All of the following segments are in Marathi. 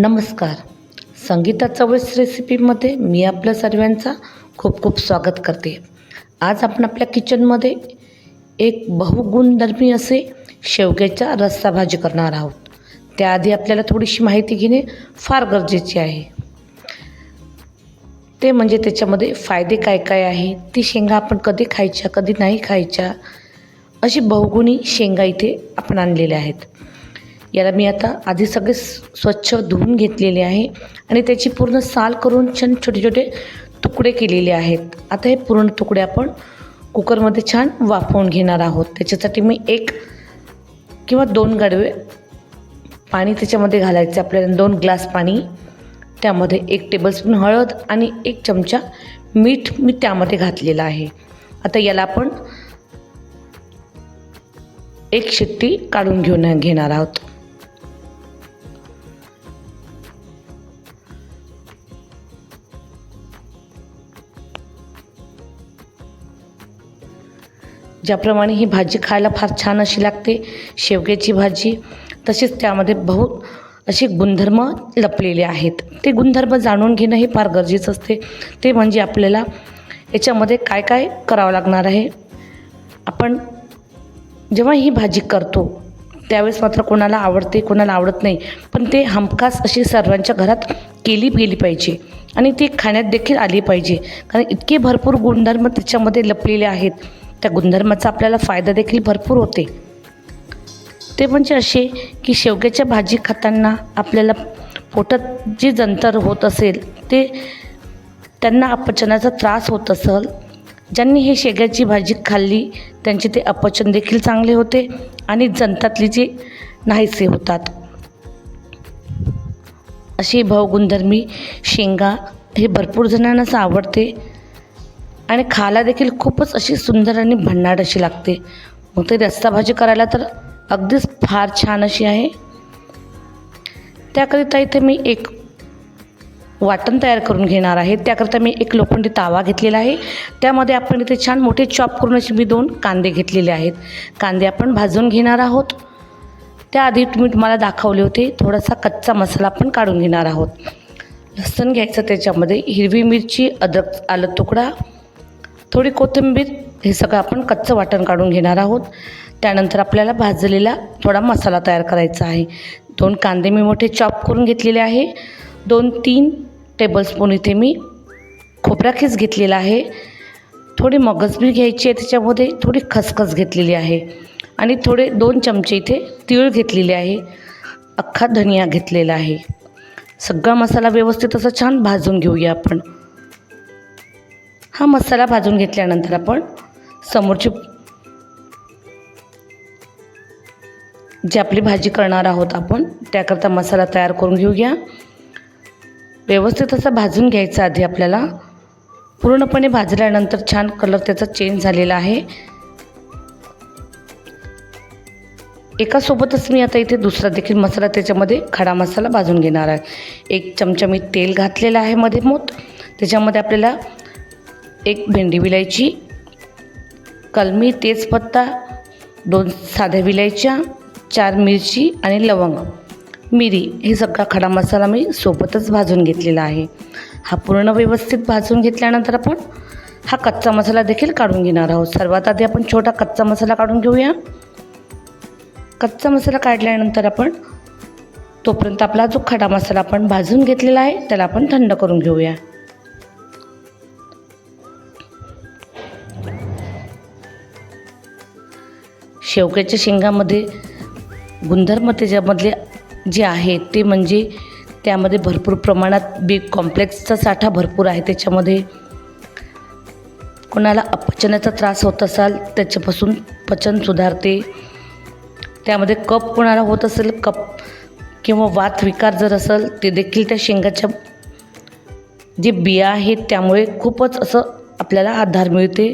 नमस्कार. संगीता चवळीस रेसिपीमध्ये मी आपल्या सर्वांचा खूप खूप स्वागत करते. आज आपण आपल्या किचनमध्ये एक बहुगुणधर्मी असे शेवग्याचा रस्सा भाजी करणार आहोत. त्याआधी आपल्याला थोडीशी माहिती घेणे फार गरजेचे आहे. ते म्हणजे त्याच्यामध्ये फायदे काय काय आहे? ती शेंगा आपण कधी खायच्या कधी नाही खायच्या? अशी बहुगुणी शेंगा इथे आपण आणलेल्या आहेत. याला मी आता आधी सगळे स्वच्छ धुवून घेतलेले आहे आणि त्याची पूर्ण साल करून छान छोटे छोटे तुकडे केलेले आहेत. आता हे पूर्ण तुकडे आपण कुकरमध्ये छान वाफवून घेणार आहोत. त्याच्यासाठी मी एक किंवा दोन गाडवे पाणी त्याच्यामध्ये घालायचे. आपल्याला दोन ग्लास पाणी त्यामध्ये एक टेबलस्पून हळद आणि एक चमचा मीठ मी त्यामध्ये घातलेलं आहे. आता याला आपण एक शिट्टी काढून घेऊन घेणार आहोत. ज्याप्रमाणे ही भाजी खायला फार छान अशी लागते. शेवग्याची भाजी. तसेच त्यामध्ये बहुत असे गुणधर्म लपलेले आहेत. ते गुणधर्म जाणून घेणं हे फार गरजेचं असते. ते म्हणजे आपल्याला याच्यामध्ये काय काय करावं लागणार आहे? आपण जेव्हा ही भाजी करतो त्यावेळेस मात्र कोणाला आवडते कोणाला आवडत नाही. पण ते हमखास अशी सर्वांच्या घरात केली गेली पाहिजे. आणि ती खाण्यात देखील आली पाहिजे. कारण इतके भरपूर गुणधर्म त्याच्यामध्ये लपलेले आहेत. त्या गुणधर्माचा आपल्याला फायदा देखील भरपूर होते. ते म्हणजे असे की शेवग्याच्या भाजी खाताना आपल्याला पोटात जे जंतर होत असेल ते त्यांना अपचनाचा त्रास होत असेल. ज्यांनी हे शेग्याची भाजी खाल्ली त्यांचे ते अपचन देखील चांगले होते आणि जंतातली जे नाहीसे होतात. अशी भावगुणधर्मी शेंगा हे भरपूर जणांनाच आवडते. आणि खायला देखील खूपच अशी सुंदर आणि भन्नाट अशी लागते. मग ते रस्ता भाजी करायला तर अगदीच फार छान अशी आहे. त्याकरिता इथे मी एक वाटण तयार करून घेणार आहे. त्याकरिता मी एक लोखंडी तावा घेतलेला आहे. त्यामध्ये आपण इथे छान मोठे चॉप करून असे मी दोन कांदे घेतलेले आहेत. कांदे आपण भाजून घेणार आहोत. त्याआधी तुम्ही तुम्हाला दाखवले होते. थोडासा कच्चा मसाला आपण काढून घेणार आहोत. लसण घ्यायचं त्याच्यामध्ये. हिरवी मिरची अद्रक आलं तुकडा थोडी कोथिंबीर हे सगळं आपण कच्चं वाटण काढून घेणार आहोत. त्यानंतर आपल्याला भाजलेला थोडा मसाला तयार करायचा आहे. दोन कांदे मी मोठे चॉप करून घेतलेले आहे. दोन तीन टेबलस्पून इथे मी खोबराखीस घेतलेला आहे. थोडी मगजबीर घ्यायची आहे त्याच्यामध्ये थोडी खसखस घेतलेली आहे. आणि थोडे दोन चमचे इथे तीळ घेतलेले आहे. अख्खा धनिया घेतलेला आहे. सगळा मसाला व्यवस्थित असं छान भाजून घेऊया आपण. हा मसाला भाजून घेतल्यानंतर आपण समोरची जी आपली भाजी करणार आहोत आपण त्याकरता मसाला तयार करून घेऊया. व्यवस्थित असा भाजून घ्यायचा आधी आपल्याला. पूर्णपणे भाजल्यानंतर छान कलर त्याचा चेंज झालेला आहे. एकासोबतच मी आता इथे दुसरा देखील मसाला त्याच्यामध्ये खडा मसाला भाजून घेणार आहे. एक चमचा मी तेल घातलेलं आहे मध्ये मोत त्याच्यामध्ये आपल्याला एक भेंडी विलायची कलमी तेजपत्ता दोन साध्या विलायच्या चार मिरची आणि लवंग. मिरी हे सगळा खडा मसाला मी सोबतच भाजून घेतलेला आहे. हा पूर्ण व्यवस्थित भाजून घेतल्यानंतर आपण हा कच्चा मसाला देखील काढून घेणार आहोत. सर्वात आधी आपण छोटा कच्चा मसाला काढून घेऊया. कच्चा मसाला काढल्यानंतर आपण तोपर्यंत आपला जो खडा मसाला आपण भाजून घेतलेला आहे त्याला आपण थंड करून घेऊया. शेवग्याच्या शेंगामध्ये गुणधर्म त्याच्यामधले जे आहे ते म्हणजे त्यामध्ये भरपूर प्रमाणात बी कॉम्प्लेक्सचा साठा भरपूर आहे. त्याच्यामध्ये कोणाला अपचनाचा त्रास होत असाल त्याच्यापासून पचन सुधारते. त्यामध्ये कप कोणाला होत असेल कप किंवा वात विकार जर असेल ते देखील त्या शेंगाच्या जे बिया आहेत त्यामुळे खूपच असं आपल्याला आधार मिळते.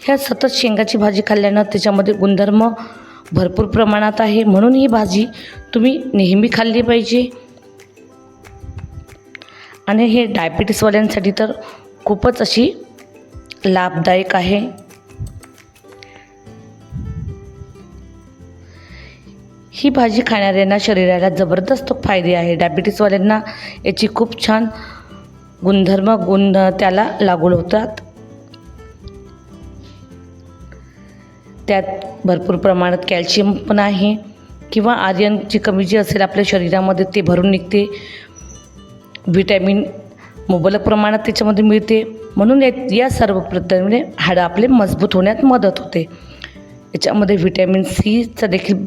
ह्या सतत शेंगाची भाजी खाल्ल्यानं त्याच्यामध्ये गुणधर्म भरपूर प्रमाणात आहे. म्हणून ही भाजी तुम्ही नेहमी खाल्ली पाहिजे. आणि हे डायबिटीसवाल्यांसाठी तर खूपच अशी लाभदायक आहे. ही भाजी खाणाऱ्यांना शरीराला जबरदस्त फायदे आहे. डायबिटीसवाल्यांना याची खूप छान गुणधर्म गुण त्याला लागू होतात. त्यात भरपूर प्रमाणात कॅल्शियम पण आहे किंवा आर्यनची कमी जी असेल आपल्या शरीरामध्ये ते भरून निघते. व्हिटॅमिन मुबलक प्रमाणात त्याच्यामध्ये मिळते. म्हणून या सर्व प्रमाणे हाडं आपले मजबूत होण्यात मदत होते. याच्यामध्ये व्हिटॅमिन सीचा देखील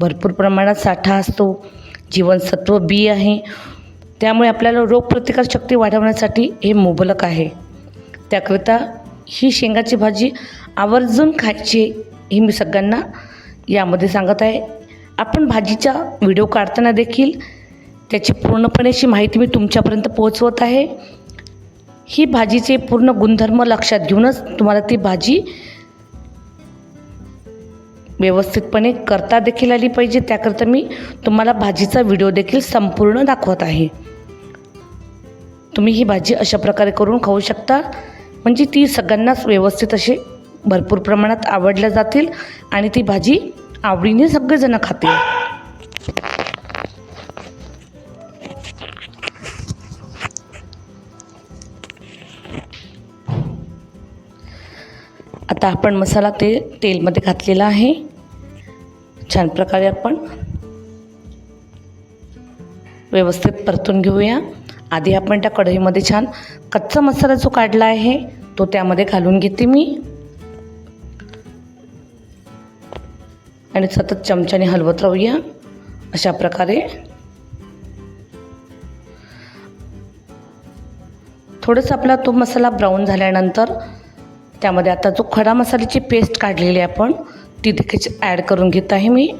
भरपूर प्रमाणात साठा असतो. जीवनसत्व बी आहे. त्यामुळे आपल्याला रोगप्रतिकारशक्ती वाढवण्यासाठी हे मुबलक आहे. त्याकरिता ही शेंगाची भाजी आवर्जून खायची ही मी सगळ्यांना यामध्ये सांगत आहे. आपण भाजीचा व्हिडिओ काढताना देखील त्याची पूर्णपणेची माहिती मी तुमच्यापर्यंत पोहोचवत आहे. ही भाजीचे पूर्ण गुणधर्म लक्षात घेऊनच तुम्हाला ती भाजी व्यवस्थितपणे करता देखील आली पाहिजे. त्याकरता मी तुम्हाला भाजीचा व्हिडिओ देखील संपूर्ण दाखवत आहे. तुम्ही ही भाजी अशा प्रकारे करून खाऊ शकता. म्हणजे ती सगळ्यांनाच व्यवस्थित असे भरपूर प्रमाणात आवडल्या जातील आणि ती भाजी आवडीने सगळेजणं खातील. आता आपण मसाला ते तेलमध्ये घातलेला आहे. छान प्रकारे आपण व्यवस्थित परतून घेऊया. आधी आपण त्या कढईमध्ये छान कच्चा मसाला जो काढला आहे तो त्यामध्ये घालून घेते मी. आणि सतत चमच्याने हलवत राहूया. अशा प्रकारे. थोडंसं आपला तो मसाला ब्राऊन झाल्यानंतर त्यामध्ये आता जो खडा मसाल्याची पेस्ट काढलेली आहे आपण ती देखील ॲड करून घेत आहे मी.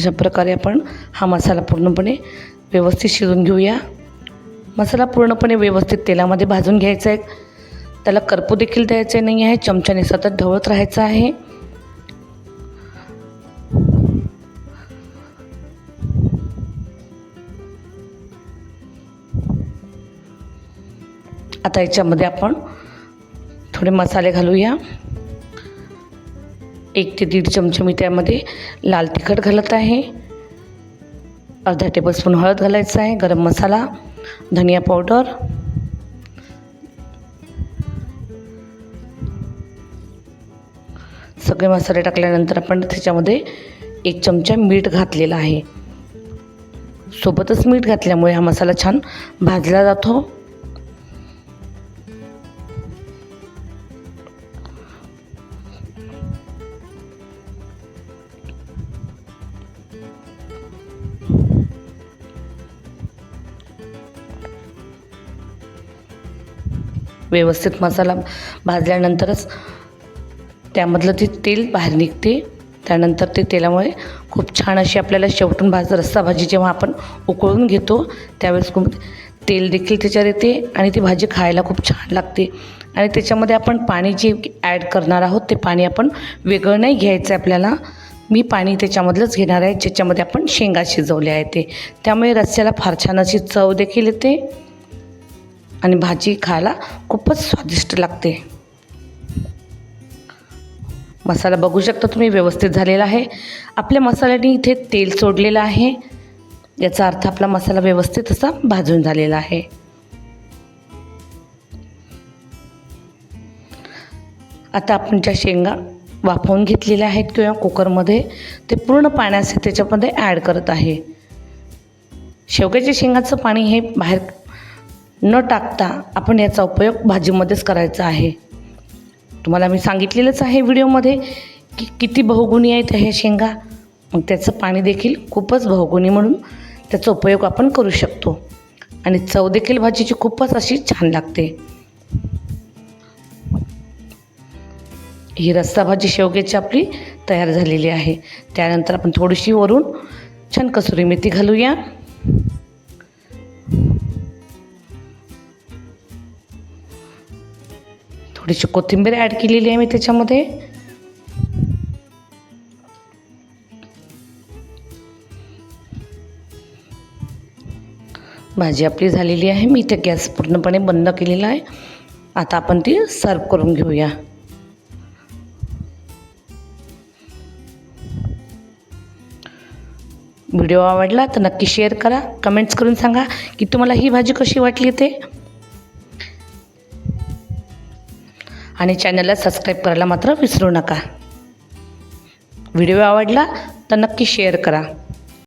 अशा प्रकारे आपण हा मसाला पूर्णपणे व्यवस्थित शिजून घेऊया. मसाला पूर्णपणे व्यवस्थित तेलामध्ये भाजून घ्यायचा आहे. त्याला करपू देखील द्यायचे नाही आहे चमच्याने सतत ढवळत राहायचं आहे. आता याच्यामध्ये आपण थोडे मसाले घालूया. एक ते दीड चमचे मी त्यामध्ये लाल तिखट घालत आहे. अर्धा टेबलस्पून हळद घालायचं आहे गरम मसाला धनिया पावडर सगळे मसाले टाकल्यानंतर आपण त्याच्यामध्ये एक चमचा मीठ घातलेला आहे. सोबतच मीठ घातल्यामुळे हा मसाला छान भाजला जातो. व्यवस्थित मसाला भाजल्यानंतरच त्यामधलं ते तेल बाहेर निघते. त्यानंतर ते तेलामुळे खूप छान अशी आपल्याला शेवटून भाज रस्सा भाजी जेव्हा आपण उकळून घेतो त्यावेळेस खूप तेल देखील त्याच्यावर येते आणि ती भाजी खायला खूप छान लागते. आणि त्याच्यामध्ये आपण पाणी जे ॲड करणार आहोत ते पाणी आपण वेगळं नाही घ्यायचं आहे आपल्याला. मी पाणी त्याच्यामधलंच घेणार आहे ज्याच्यामध्ये आपण शेंगा शिजवल्या आहे ते. त्यामुळे रस्स्याला फार छान अशी चव देखील येते. आणि भाजी खायला खूपच स्वादिष्ट लागते. मसाला बघू शकता तुम्ही व्यवस्थित झालेला आहे. आपल्या मसाल्याने इथे तेल सोडलेलं आहे. याचा अर्थ आपला मसाला व्यवस्थित असा भाजून झालेला आहे. आता आपण ज्या शेंगा वाफवून घेतलेल्या आहेत किंवा कुकरमध्ये ते पूर्ण पाण्याचे त्याच्यामध्ये ॲड करत आहे. शेवग्याच्या शेंगाचं पाणी हे बाहेर न टाकता आपण याचा उपयोग भाजीमध्येच करायचा आहे. तुम्हाला मी सांगितलेलंच आहे व्हिडिओमध्ये की किती बहुगुणी आहेत ह्या शेंगा. मग त्याचं पाणी देखील खूपच बहुगुणी म्हणून त्याचा उपयोग आपण करू शकतो. आणि चव देखील भाजीची खूपच अशी छान लागते. ही रस्सा भाजी शेवग्याची आपली तयार झालेली आहे. त्यानंतर आपण थोडीशी वरून छान कसुरी मेथी घालूया. थोडीशी कोथिंबीर ॲड केलेली आहे मी त्याच्यामध्ये. भाजी आपली झालेली आहे. मी इथे गॅस पूर्णपणे बंद केलेला आहे. आता आपण ती सर्व करून घेऊया. व्हिडिओ आवडला तर नक्की शेअर करा. कमेंट्स करून सांगा की तुम्हाला ही भाजी कशी वाटली ते. आणि चॅनलला सबस्क्राईब करायला मात्र विसरू नका. व्हिडिओ आवडला तर नक्की शेअर करा.